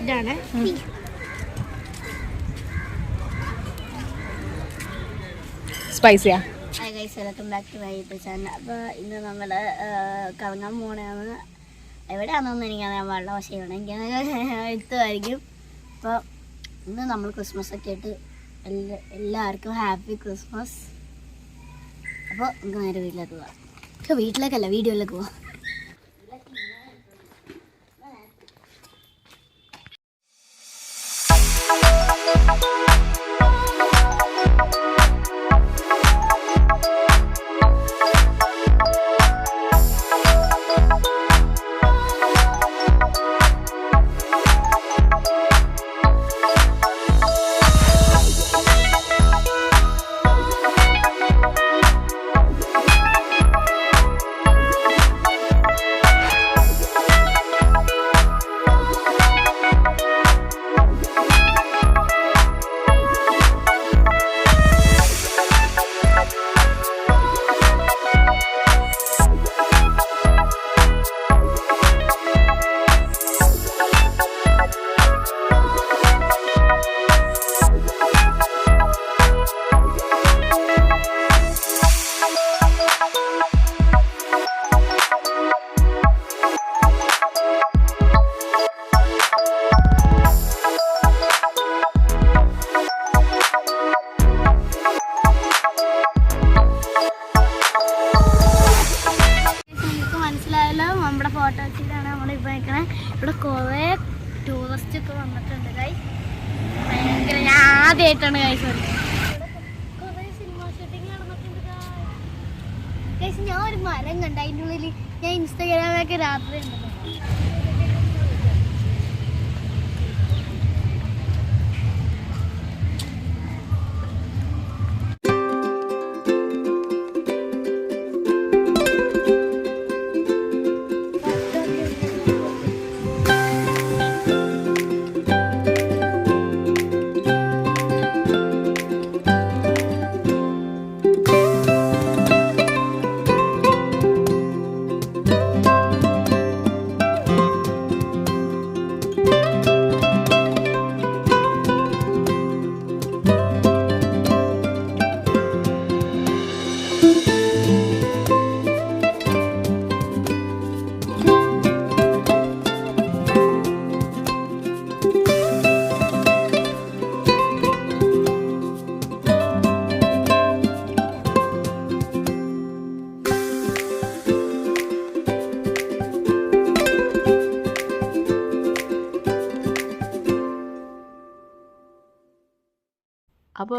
ഇതാണ്. സ്പൈസിയാ welcome back to my YouTube channel അപ്പോൾ ഇന്ന് നമ്മൾ കറങ്ങാൻ പോകണമെന്ന് എവിടെയാണെന്നൊന്നും എനിക്കറിയാൻ പാടില്ല പക്ഷേ എവിടെയെങ്കിലും എത്തുമായിരിക്കും അപ്പോൾ ഇന്ന് നമ്മൾ ക്രിസ്മസ് ഒക്കെ ആയിട്ട് എല്ലാ എല്ലാവർക്കും ഹാപ്പി ക്രിസ്മസ് അപ്പോൾ നമുക്ക് നേരെ വീട്ടിലേക്ക് പോവാം. വീട്ടിലേക്കല്ല വീഡിയോയിലേക്ക് പോവാം. ഗൈസ് ഭയങ്കര ഞാൻ ആദ്യമായിട്ടാണ് ഗൈസ് ഗൈസ് ഞാൻ ഒരു മരം കണ്ട അതിന്റെ ഉള്ളിൽ ഞാൻ ഇൻസ്റ്റാഗ്രാമിലൊക്കെ രാത്രി ഉണ്ടല്ലോ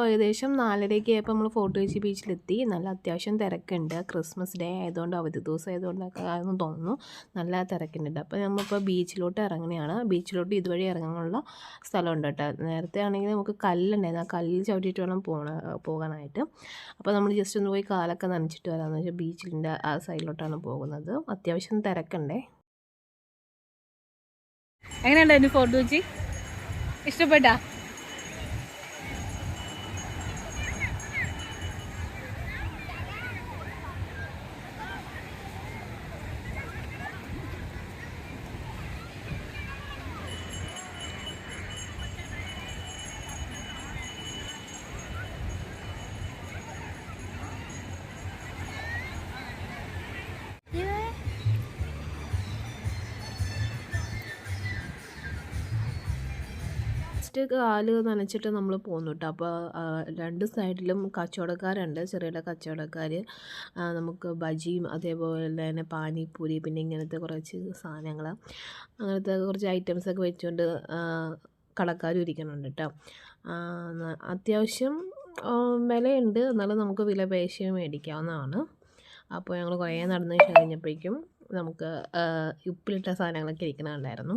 ഏകദേശം നാലരയ്ക്ക് ആയപ്പോൾ നമ്മൾ ഫോർട്ട് കൊച്ചി ബീച്ചിലെത്തി. നല്ല അത്യാവശ്യം തിരക്കുണ്ട്. ക്രിസ്മസ് ഡേ ആയതുകൊണ്ട് അവധി ദിവസം ആയതുകൊണ്ടൊക്കെ ആണെന്ന് തോന്നുന്നു. നല്ല തിരക്കുണ്ട്. അപ്പോൾ നമ്മളിപ്പോൾ ബീച്ചിലോട്ട് ഇറങ്ങുകയാണ് ബീച്ചിലോട്ട് ഇതുവഴി ഇറങ്ങാനുള്ള സ്ഥലമുണ്ട് കേട്ടോ. നേരത്തെ ആണെങ്കിൽ നമുക്ക് കല്ലുണ്ടായിരുന്നു. ആ കല്ലിൽ ചവിട്ടിയിട്ട് വേണം പോകണ പോകാനായിട്ട്. അപ്പോൾ നമ്മൾ ജസ്റ്റ് ഒന്ന് പോയി കാലൊക്കെ നനച്ചിട്ട് വരാമെന്ന് വെച്ചാൽ ബീച്ചിന്റെ ആ സൈഡിലോട്ടാണ് പോകുന്നത്. അത്യാവശ്യം തിരക്കുണ്ടേ. എങ്ങനെയുണ്ടായിരുന്നു ഫോർട്ട് കൊച്ചി? ഇഷ്ടപ്പെട്ടാ? ഫസ്റ്റ് കാൽ നനച്ചിട്ട് നമ്മൾ പോന്നു കേട്ടോ അപ്പോൾ രണ്ട് സൈഡിലും കച്ചവടക്കാരുണ്ട്. ചെറിയ കച്ചവടക്കാർ നമുക്ക് ബജിയും അതേപോലെ തന്നെ പാനിപ്പൂരി പിന്നെ ഇങ്ങനത്തെ കുറച്ച് സാധനങ്ങൾ അങ്ങനത്തെ കുറച്ച് ഐറ്റംസ് ഒക്കെ വെച്ചുകൊണ്ട് കടക്കാരും ഇരിക്കുന്നുണ്ട് കേട്ടോ അത്യാവശ്യം വിലയുണ്ട്. എന്നാലും നമുക്ക് വില പേശി മേടിക്കാവുന്നതാണ്. അപ്പോൾ ഞങ്ങൾ കുറേ നടന്ന് കഴിഞ്ഞപ്പോഴേക്കും നമുക്ക് ഉപ്പിലിട്ട സാധനങ്ങളൊക്കെ ഇരിക്കുന്നുണ്ടായിരുന്നു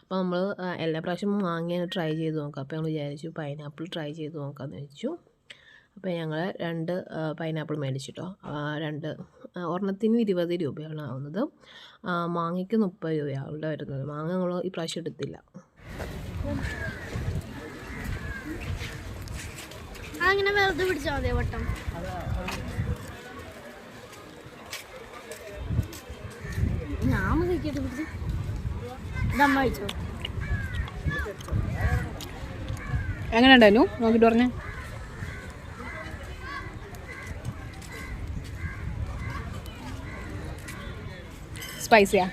അപ്പോൾ നമ്മൾ എല്ലാ പ്രാവശ്യം വാങ്ങിയാൽ ട്രൈ ചെയ്ത് നോക്കാം. അപ്പോൾ ഞങ്ങൾ വിചാരിച്ചു പൈനാപ്പിൾ ട്രൈ ചെയ്ത് നോക്കാമെന്ന് വെച്ചു അപ്പോൾ ഞങ്ങൾ രണ്ട് പൈനാപ്പിൾ മേടിച്ചിട്ടോ. രണ്ട് ഒരെണ്ണത്തിന് ഇരുപത് രൂപയാണ് ആവുന്നത്. മാങ്ങയ്ക്ക് മുപ്പത് രൂപയാണ് വരുന്നത്. മാങ്ങ ഞങ്ങൾ ഈ പ്രാവശ്യം എടുത്തില്ല. അങ്ങനെ വെറുതെ പിടിച്ചാൽ മതി വട്ടം? കഴിച്ചോ എങ്ങനെ ഉണ്ടായിരുന്നു നോക്കിട്ട് പറഞ്ഞേ സ്പൈസിയാ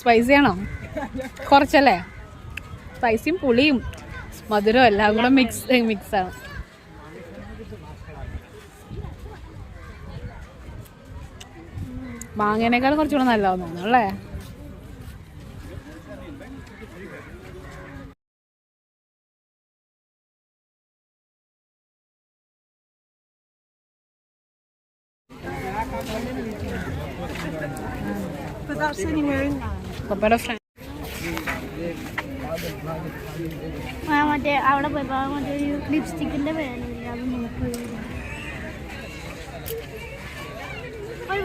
സ്പൈസിയാണോ കുറച്ചല്ലേ? സ്പൈസിയും പുളിയും മധുരവും എല്ലാം കൂടെ മിക്സ് മിക്സ് മാങ്ങേനേക്കാൾ കുറച്ചുകൂടെ നല്ലതാന്ന് തോന്നുന്നു അല്ലേ? അവിടെ ഒരു ലിപ്സ്റ്റിക്കിന്റെ വേണമില്ല അത് നോക്ക് ഒരു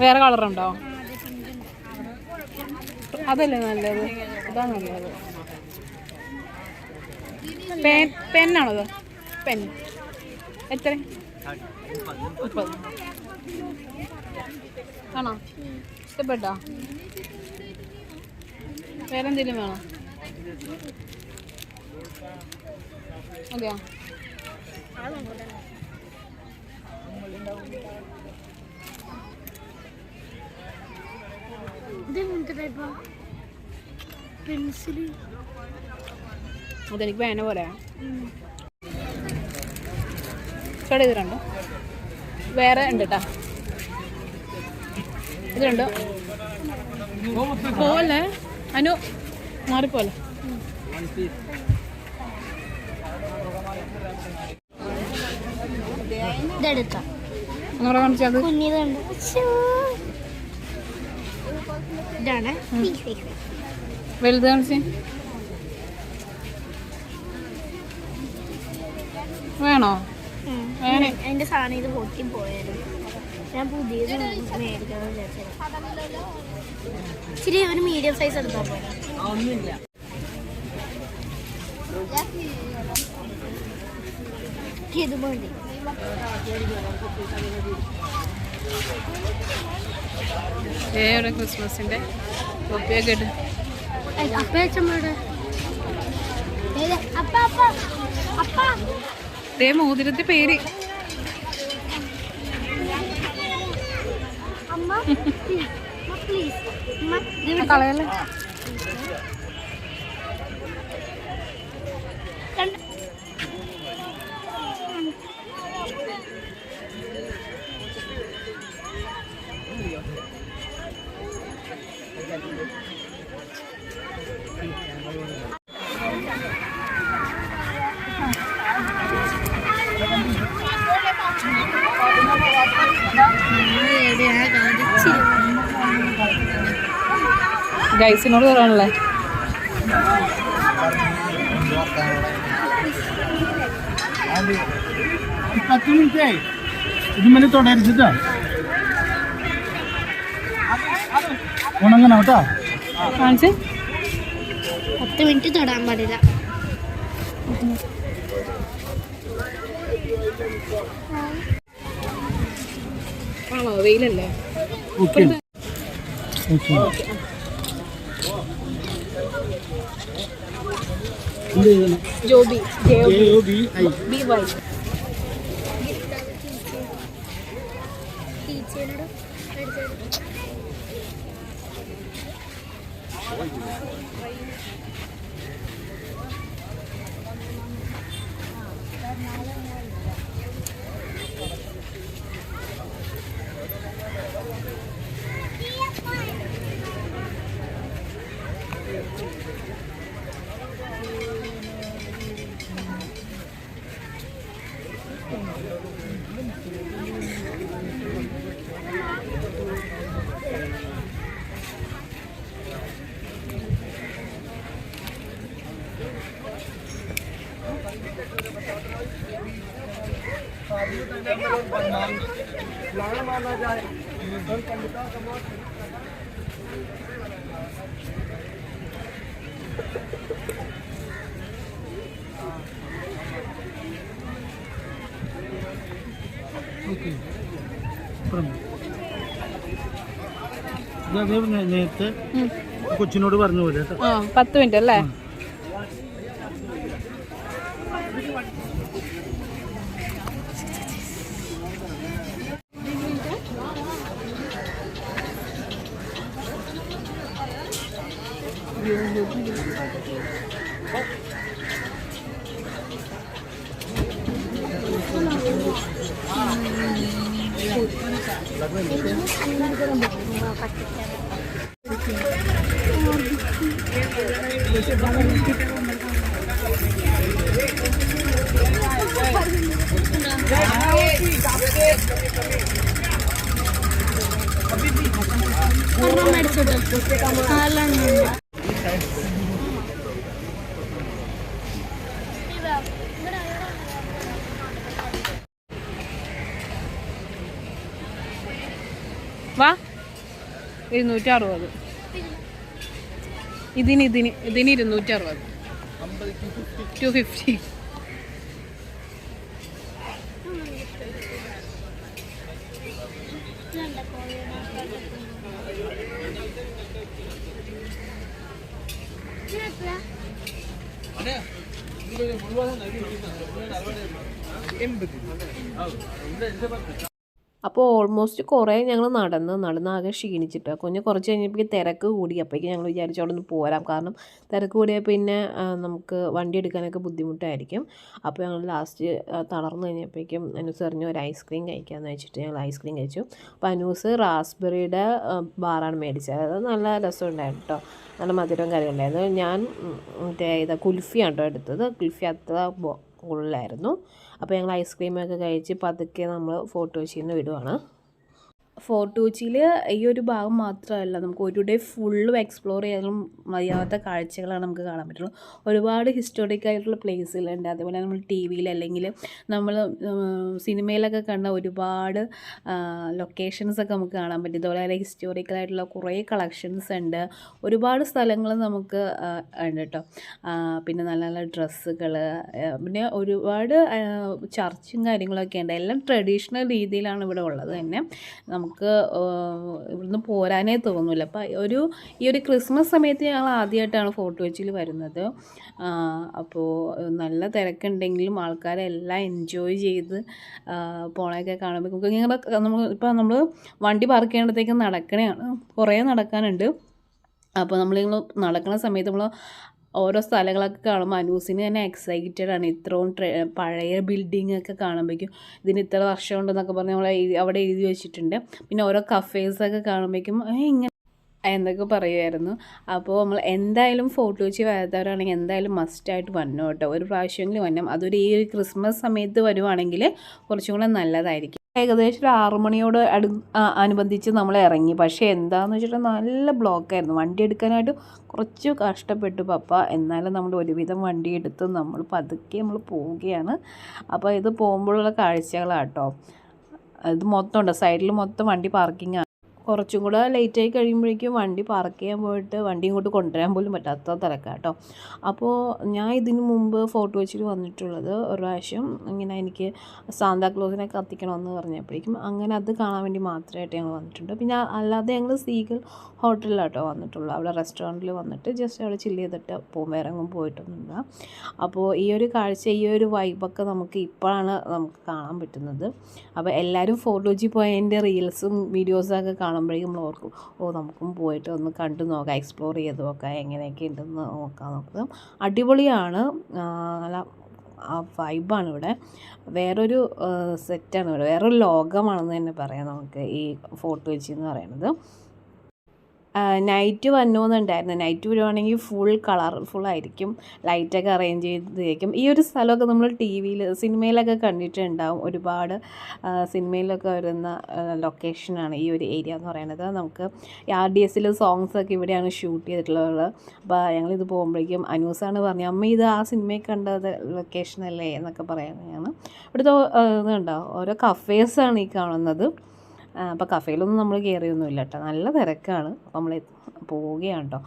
വേറെ കളറുണ്ടോ? അതല്ലേ നല്ലത്? അതാ നല്ലത്. പെൻ പെന്നാണത്? പെൻ. എത്ര? ആണോ? ഇഷ്ടപ്പെട്ടോ? വേറെ എന്തെങ്കിലും വേണോ? അതെയോ? അതെനിക്ക് വേന പോലെ ചേട്ടാ ഇത് രണ്ടോ വേറെ ഉണ്ട് കേട്ടാ ഇത് രണ്ടോ? പോലെ അനു മാറിപ്പോലെ ഇതെടുക്കാം കുഞ്ഞിതുണ്ട്. ഇതാണ്. വലുത് കാണിച്ച്. വേണോ? എന്റെ സാധനം ഇത് പൊട്ടി പോയാലും ഞാൻ പുതിയത് വിചാരിച്ചത് ഇച്ചിരി ഒരു മീഡിയം സൈസ് എടുത്താൽ പോലെ ഇത് മതി. ഏവിടെ ഇട്ട് അപ്പ അപ്പ അപ്പ ദേ മോതിരത്തെ പേര്. അമ്മ പ്ലീസ് അമ്മ കളയല്ലേ? ഗൈസിനോട് പറയാനുള്ളേ? പത്ത് മിനിറ്റേ ഇത് മണി തുടരുച്ചിട്ടാ ഉണങ്ങണം കേട്ടോ. കാണിച്ച്? പത്ത് മിനിറ്റ് തൊടാൻ പാടില്ല. ആണോ? വെയിലല്ലേ? Okay. Joby. J A I B Y. നേരത്തെ കൊച്ചിനോട് പറഞ്ഞു പോലെ കേട്ടോ. ആ പത്ത് മിനിറ്റ് അല്ലേ? വാ. ഇരുന്നൂറ്റി അറുപത് ഇതിന് ഇതിന് ഇതിന് ഇരുന്നൂറ്റി അറുപത് ടു ഫിഫ്റ്റി അപ്പോൾ ഓൾമോസ്റ്റ് കുറേ ഞങ്ങൾ നടന്ന് നടന്ന് ആകെ ക്ഷീണിച്ചിട്ട്. കുഞ്ഞ് കുറച്ച് കഴിഞ്ഞപ്പോഴേക്കും തിരക്ക് കൂടി. അപ്പോഴേക്കും ഞങ്ങൾ വിചാരിച്ചു അവിടെ നിന്ന് പോരാം. കാരണം തിരക്ക് കൂടിയാൽ പിന്നെ നമുക്ക് വണ്ടി എടുക്കാനൊക്കെ ബുദ്ധിമുട്ടായിരിക്കും. അപ്പോൾ ഞങ്ങൾ ലാസ്റ്റ് തളർന്നു കഴിഞ്ഞപ്പോഴേക്കും അനൂസ് പറഞ്ഞു ഒരു ഐസ്ക്രീം കഴിക്കാമെന്ന് വെച്ചിട്ട് ഞങ്ങൾ ഐസ്ക്രീം കഴിച്ചു. അപ്പോൾ അനൂസ് റാസ്ബെറിയുടെ ബാറാണ് മേടിച്ചത്. അത് നല്ല രസമുണ്ടായിരുന്നു കേട്ടോ നല്ല മധുരവും കാര്യമുണ്ടായിരുന്നു ഞാൻ മറ്റേ ഇതാ കുൽഫിയാണ് കേട്ടോ എടുത്തത്. കുൽഫി അത്ര കൂടുതലായിരുന്നു അപ്പോൾ ഞങ്ങൾ ഐസ്ക്രീമൊക്കെ കഴിച്ച് പതുക്കെ നമ്മൾ ഫോട്ടോ ചെയ്യുന്ന വിടുവാണ്. ഫോർട്ട് കൊച്ചിയിൽ ഈ ഒരു ഭാഗം മാത്രമല്ല. നമുക്ക് ഒരു ഡേ ഫുള്ളും എക്സ്പ്ലോർ ചെയ്യാനും മതിയാവാത്ത കാഴ്ചകളാണ് നമുക്ക് കാണാൻ പറ്റുള്ളൂ. ഒരുപാട് ഹിസ്റ്റോറിക് ആയിട്ടുള്ള പ്ലേസുകളുണ്ട് അതേപോലെ നമ്മൾ ടി വിയിൽ അല്ലെങ്കിൽ നമ്മൾ സിനിമയിലൊക്കെ കണ്ട ഒരുപാട് ലൊക്കേഷൻസ് ഒക്കെ നമുക്ക് കാണാൻ പറ്റും. ഇതുപോലെ തന്നെ ഹിസ്റ്റോറിക്കൽ ആയിട്ടുള്ള കുറേ കളക്ഷൻസ് ഉണ്ട്. ഒരുപാട് സ്ഥലങ്ങൾ നമുക്ക് ഉണ്ട് കേട്ടോ പിന്നെ നല്ല നല്ല ഡ്രസ്സുകൾ പിന്നെ ഒരുപാട് ചർച്ചും കാര്യങ്ങളൊക്കെ ഉണ്ട്. എല്ലാം ട്രഡീഷണൽ രീതിയിലാണ് ഇവിടെ ഉള്ളത് തന്നെ. നമുക്ക് ആ, ഇവിടുന്ന് പോരാനേ തോന്നില്ല. അപ്പം ഒരു ഈ ഒരു ക്രിസ്മസ് സമയത്ത് ഞങ്ങൾ ആദ്യമായിട്ടാണ് ഫോട്ടോ കൊച്ചിയിൽ വരുന്നത്. അപ്പോൾ നല്ല തിരക്കുണ്ടെങ്കിലും ആൾക്കാരെല്ലാം എൻജോയ് ചെയ്ത് പോണൊക്കെ കാണുമ്പോൾ നമുക്ക് ഇങ്ങനെ നമ്മൾ ഇപ്പോൾ നമ്മൾ വണ്ടി പാർക്ക് ചെയ്യേണ്ടത്തേക്ക് നടക്കണേ കുറേ നടക്കാനുണ്ട്. അപ്പോൾ നമ്മൾ നടക്കുന്ന സമയത്ത് നമ്മൾ ഓരോ സ്ഥലങ്ങളൊക്കെ കാണുമ്പോൾ അനൂസിന് തന്നെ എക്സൈറ്റഡ് ആണ്. ഇത്രയും പഴയ ബിൽഡിംഗ് ഒക്കെ കാണുമ്പോഴേക്കും ഇതിന് ഇത്ര വർഷം ഉണ്ടെന്നൊക്കെ പറഞ്ഞ് നമ്മൾ അവിടെ എഴുതി വെച്ചിട്ടുണ്ട്. പിന്നെ ഓരോ കഫേസൊക്കെ കാണുമ്പോഴേക്കും "ഏ, ഇങ്ങനെ എന്നൊക്കെ പറയുമായിരുന്നു അപ്പോൾ നമ്മൾ എന്തായാലും ഫോട്ടോ വെച്ച് വരാത്തവരാണെങ്കിൽ എന്തായാലും മസ്റ്റായിട്ട് വന്നു കേട്ടോ. ഒരു പ്രാവശ്യമെങ്കിലും വരണം. അതൊരു ഈ ക്രിസ്മസ് സമയത്ത് വരുവാണെങ്കിൽ കുറച്ചും കൂടെ നല്ലതായിരിക്കും. ഏകദേശം ഒരു ആറു മണിയോട് അടു അനുബന്ധിച്ച് നമ്മൾ ഇറങ്ങി. പക്ഷേ എന്താണെന്ന് വെച്ചിട്ട് നല്ല ബ്ലോക്കായിരുന്നു വണ്ടി എടുക്കാനായിട്ട് കുറച്ച് കഷ്ടപ്പെട്ടു പപ്പ. എന്നാലും നമ്മൾ ഒരുവിധം വണ്ടി എടുത്ത് നമ്മൾ പതുക്കെ നമ്മൾ പോവുകയാണ്. അപ്പോൾ ഇത് പോകുമ്പോഴുള്ള കാഴ്ചകളാട്ടോ ഇത് മൊത്തം ഉണ്ട്? സൈഡിൽ മൊത്തം വണ്ടി പാർക്കിംഗ് കുറച്ചും കൂടെ ലേറ്റായി കഴിയുമ്പോഴേക്കും വണ്ടി പാർക്ക് ചെയ്യാൻ പോയിട്ട് വണ്ടി ഇങ്ങോട്ട് കൊണ്ടുവരാൻ പോലും പറ്റാത്ത തിരക്കാണ് കേട്ടോ അപ്പോൾ ഞാൻ ഇതിനു മുമ്പ് ഫോട്ടോ വെച്ചിട്ട് വന്നിട്ടുള്ളത് ഒരു പ്രാവശ്യം ഇങ്ങനെ എനിക്ക് സാന്താക്ലോസിനെ കത്തിക്കണമെന്ന് പറഞ്ഞപ്പോഴേക്കും അങ്ങനെ അത് കാണാൻ വേണ്ടി മാത്രമായിട്ട് ഞങ്ങൾ വന്നിട്ടുണ്ട്. പിന്നെ അല്ലാതെ ഞങ്ങൾ സീഗൽ ഹോട്ടലിലാട്ടോ വന്നിട്ടുള്ളൂ. അവിടെ റെസ്റ്റോറന്റിൽ വന്നിട്ട് ജസ്റ്റ് അവിടെ ചില്ല് ചെയ്തിട്ട് പോകും വേറെ എങ്ങും പോയിട്ടൊന്നുമില്ല. അപ്പോൾ ഈ ഒരു കാഴ്ച ഈ ഒരു വൈബൊക്കെ നമുക്ക് ഇപ്പോഴാണ് നമുക്ക് കാണാൻ പറ്റുന്നത്. അപ്പോൾ എല്ലാവരും ഫോട്ടോജി പോയതിന്റെ റീൽസും വീഡിയോസൊക്കെ കാണുമ്പോഴേക്കും നമ്മൾ ഓർക്കും ഓ നമുക്കും പോയിട്ട് ഒന്ന് കണ്ടു നോക്കാം എക്സ്പ്ലോർ ചെയ്ത് നോക്കാം എങ്ങനെയൊക്കെ ഉണ്ടെന്ന് നോക്കാം നമുക്ക്. അടിപൊളിയാണ്. നല്ല വൈബാണ് ഇവിടെ. വേറൊരു സെറ്റാണ് ഇവിടെ. വേറൊരു ലോകമാണെന്ന് തന്നെ പറയാം നമുക്ക് ഈ ഫോട്ടോ കൊച്ചി എന്ന് പറയുന്നത്. നൈറ്റ് വന്നു എന്നുണ്ടായിരുന്നു നൈറ്റ് വരുവാണെങ്കിൽ ഫുൾ കളർഫുൾ ആയിരിക്കും. ലൈറ്റൊക്കെ അറേഞ്ച് ചെയ്തേക്കും ഈ ഒരു സ്ഥലമൊക്കെ നമ്മൾ ടി വിയിൽ സിനിമയിലൊക്കെ കണ്ടിട്ടുണ്ടാവും. ഒരുപാട് സിനിമയിലൊക്കെ വരുന്ന ലൊക്കേഷനാണ് ഈ ഒരു ഏരിയ എന്ന് പറയുന്നത്. നമുക്ക് ആർ ഡി എസിൽ സോങ്സ് ഒക്കെ ഇവിടെയാണ് ഷൂട്ട് ചെയ്തിട്ടുള്ളത്. അപ്പോൾ ഞങ്ങളിത് പോകുമ്പോഴേക്കും അനൂസാണ് പറഞ്ഞത് അമ്മ ഇത് ആ സിനിമയിൽ കണ്ടത് ലൊക്കേഷനല്ലേ എന്നൊക്കെ പറയുന്നതാണ്. ഇവിടുത്തെ ഇതുണ്ടോ? ഓരോ കഫേസാണ് ഈ കാണുന്നത്. അപ്പോൾ കഫേലൊന്നും നമ്മൾ കയറിയൊന്നുമില്ല കേട്ടോ നല്ല തിരക്കാണ്. അപ്പോൾ നമ്മൾ പോവുകയാണ് കേട്ടോ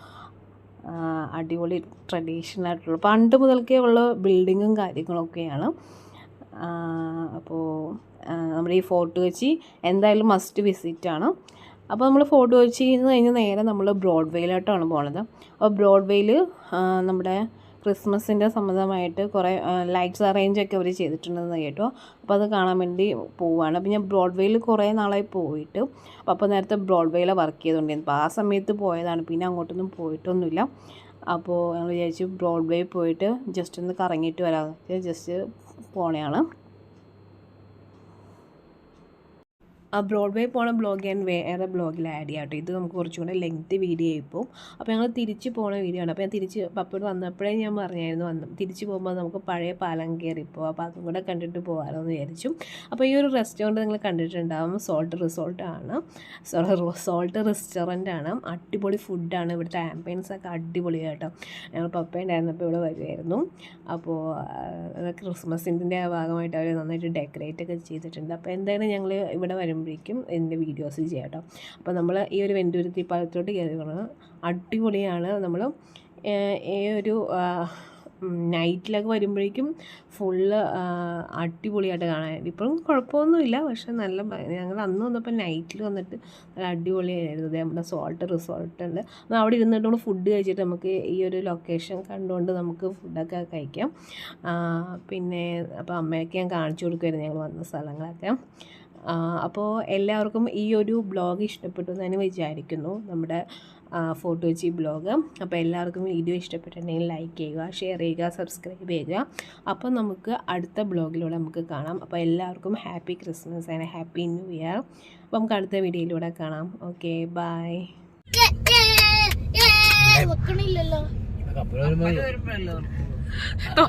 അടിപൊളി ട്രഡീഷണൽ ആയിട്ടുള്ള പണ്ട് മുതൽക്കേ ഉള്ള ബിൽഡിങ്ങും കാര്യങ്ങളൊക്കെയാണ്. അപ്പോൾ നമ്മുടെ ഈ ഫോർട്ട് കൊച്ചി എന്തായാലും മസ്റ്റ് വിസിറ്റ് ആണ്. അപ്പോൾ നമ്മൾ ഫോർട്ട് കൊച്ചിയിൽ നിന്ന് കഴിഞ്ഞ് നേരെ നമ്മൾ ബ്രോഡ്വേയിലോട്ടാണ് പോണത്. അപ്പോൾ ബ്രോഡ്വേയിൽ നമ്മുടെ ക്രിസ്മസിന്റെ സംബന്ധമായിട്ട് കുറേ ലൈറ്റ്സ് അറേഞ്ച് ഒക്കെ അവർ ചെയ്തിട്ടുണ്ടെന്ന് കേട്ടു. അപ്പോൾ അത് കാണാൻ വേണ്ടി പോവുകയാണ് അപ്പോൾ ഞാൻ ബ്രോഡ്വേയിൽ കുറേ നാളായി പോയിട്ട് അപ്പോൾ നേരത്തെ ബ്രോഡ്വേയിലെ വർക്ക് ചെയ്തുകൊണ്ടിരുന്നു അപ്പോൾ ആ സമയത്ത് പോയതാണ്. പിന്നെ അങ്ങോട്ടൊന്നും പോയിട്ടൊന്നുമില്ല. അപ്പോൾ ഞങ്ങൾ വിചാരിച്ചു ബ്രോഡ്വേ പോയിട്ട് ജസ്റ്റ് ഒന്ന് കറങ്ങിയിട്ട് വരാമെന്ന് ജസ്റ്റ് പോണെയാണ് ആ ബ്രോഡ്വേ പോണ ബ്ലോഗ് ഞാൻ വേറെ ബ്ലോഗിൽ ആഡ് ചെയ്യാം കേട്ടോ. ഇത് നമുക്ക് കുറച്ചും കൂടെ ലെങ്ത് വീഡിയോ പോകും അപ്പോൾ ഞങ്ങൾ തിരിച്ച് പോണ വീഡിയോ ആണ്. അപ്പോൾ ഞാൻ തിരിച്ച് പപ്പയോട് വന്നപ്പോഴേ ഞാൻ പറഞ്ഞായിരുന്നു വന്നു തിരിച്ച് പോകുമ്പോൾ നമുക്ക് പഴയ പാലം കയറിപ്പോൾ അപ്പോൾ അതും കൂടെ കണ്ടിട്ട് പോകാമല്ലോ എന്ന് വിചാരിച്ചു. അപ്പോൾ ഈ ഒരു റെസ്റ്റോറന്റ് നിങ്ങൾ കണ്ടിട്ടുണ്ടാവും. സോൾട്ട് റിസോർട്ട് ആണ്. സോൾട്ട് റെസ്റ്റോറന്റ് ആണ്. അടിപൊളി ഫുഡാണ് ഇവിടുത്തെ ആംബിയൻസ് ഒക്കെ അടിപൊളിയാണ് കേട്ടോ. ഞങ്ങൾ പപ്പ ഉണ്ടായിരുന്നപ്പോൾ ഇവിടെ വരുമായിരുന്നു അപ്പോൾ ക്രിസ്മസിന്റെ ഭാഗമായിട്ട് അവർ നന്നായിട്ട് ഡെക്കറേറ്റ് ഒക്കെ ചെയ്തിട്ടുണ്ട്. അപ്പോൾ എന്തായാലും ഞങ്ങൾ ഇവിടെ വരുമ്പോഴേക്കും എന്റെ വീഡിയോസ് ചെയ്യാം കേട്ടോ. അപ്പോൾ നമ്മൾ ഈ ഒരു വെണ്ടൂരത്തി പാലത്തോട്ട് കയറി അടിപൊളിയാണ്. നമ്മൾ ഈ ഒരു നൈറ്റിലൊക്കെ വരുമ്പോഴേക്കും ഫുള്ള് അടിപൊളിയായിട്ട് കാണാൻ. ഇപ്പോഴും കുഴപ്പമൊന്നുമില്ല. പക്ഷേ നല്ല ഞങ്ങൾ അന്ന് വന്നപ്പോൾ നൈറ്റിൽ വന്നിട്ട് നല്ല അടിപൊളിയായിരുന്നു. നമ്മുടെ സോൾട്ട് റിസോർട്ട് ഉണ്ട്. അപ്പോൾ അവിടെ ഇരുന്നിട്ട് നമ്മൾ ഫുഡ് കഴിച്ചിട്ട് നമുക്ക് ഈ ഒരു ലൊക്കേഷൻ കണ്ടുകൊണ്ട് നമുക്ക് ഫുഡൊക്കെ കഴിക്കാം. പിന്നെ അപ്പോൾ അമ്മയൊക്കെ ഞാൻ കാണിച്ചു കൊടുക്കുമായിരുന്നു ഞങ്ങൾ വന്ന സ്ഥലങ്ങളൊക്കെ. അപ്പോൾ എല്ലാവർക്കും ഈ ഒരു ബ്ലോഗ് ഇഷ്ടപ്പെട്ടു എന്ന് ഞാൻ വിചാരിക്കുന്നു. നമ്മുടെ ഫോട്ടോ വെച്ച് ബ്ലോഗ്. അപ്പോൾ എല്ലാവർക്കും വീഡിയോ ഇഷ്ടപ്പെട്ടിട്ടുണ്ടെങ്കിൽ ലൈക്ക് ചെയ്യുക ഷെയർ ചെയ്യുക സബ്സ്ക്രൈബ് ചെയ്യുക. അപ്പോൾ നമുക്ക് അടുത്ത ബ്ലോഗിലൂടെ നമുക്ക് കാണാം. അപ്പോൾ എല്ലാവർക്കും happy Christmas and happy new year അപ്പോൾ നമുക്ക് അടുത്ത വീഡിയോയിലൂടെ കാണാം. Okay bye വെക്കണില്ലല്ലോ.